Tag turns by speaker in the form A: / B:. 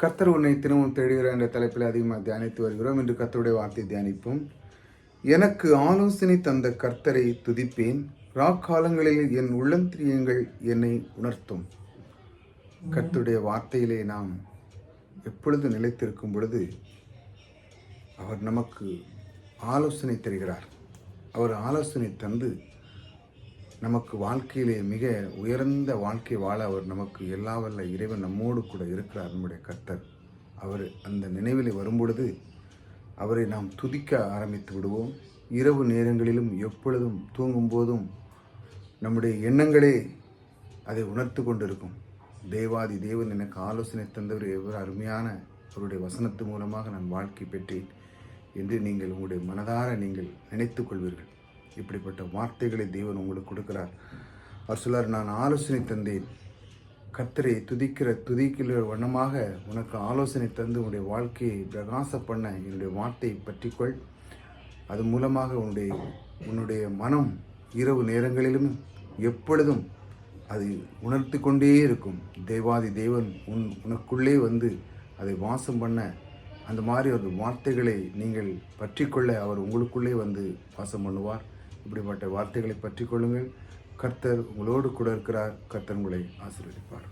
A: கர்த்தர் உன்னை தினமும் தேடுகிறார் என்ற தலைப்பில் அதிகமாக தியானித்து வருகிறோம். இன்று கர்த்தருடைய வார்த்தை தியானிப்போம். எனக்கு ஆலோசனை தந்த கர்த்தரை துதிப்பேன். ராக்காலங்களில் என் உள்ளந்திரியங்கள் என்னை உணர்த்தும். கர்த்தருடைய வார்த்தையிலே நாம் எப்பொழுது நிலைத்திருக்கும் பொழுது அவர் நமக்கு ஆலோசனை தருகிறார். அவர் ஆலோசனை தந்து நமக்கு வாழ்க்கையிலே மிக உயர்ந்த வாழ்க்கை வாழ அவர் நமக்கு எல்லா வல்ல இறைவன் நம்மோடு கூட இருக்கிறார் நம்முடைய கர்த்தர். அவர் அந்த நினைவில் வரும்பொழுது அவரை நாம் துதிக்க ஆரம்பித்து விடுவோம். இரவு நேரங்களிலும் எப்பொழுதும் தூங்கும் போதும் நம்முடைய எண்ணங்களே அதை உணர்த்து கொண்டிருக்கும். தேவாதி தேவன் எனக்கு ஆலோசனை தந்தவர் எவ்வளவு அருமையான அவருடைய வசனத்து மூலமாக நான் வாழ்க்கை பெற்றேன் என்று நீங்கள் உங்களுடைய மனதார நீங்கள் நினைத்துக் கொள்வீர்கள். இப்படிப்பட்ட வார்த்தைகளை தேவன் உங்களுக்கு கொடுக்கிறார். அவர் சொல்லார் நான் ஆலோசனை தந்தேன். கத்தரை துதிக்கிற துதிக்கிற வண்ணமாக உனக்கு ஆலோசனை தந்து உன்னுடைய வாழ்க்கையை பிரகாச பண்ண என்னுடைய வார்த்தையை பற்றிக்கொள். அது மூலமாக உன்னுடைய உன்னுடைய மனம் இரவு நேரங்களிலும் எப்பொழுதும் அது உணர்த்து கொண்டே இருக்கும். தேவாதி தேவன் உன் உனக்குள்ளே வந்து அதை வாசம் பண்ண அந்த மாதிரி ஒரு வார்த்தைகளை நீங்கள் பற்றிக்கொள்ள அவர் உங்களுக்குள்ளே வந்து வாசம் பண்ணுவார். இப்படிப்பட்ட வார்த்தைகளை பற்றிக்கொள்ளுங்கள் கர்த்தர் உங்களோடு கூட இருக்கிறார். கர்த்தர் உங்களை ஆசீர்வதிப்பார்.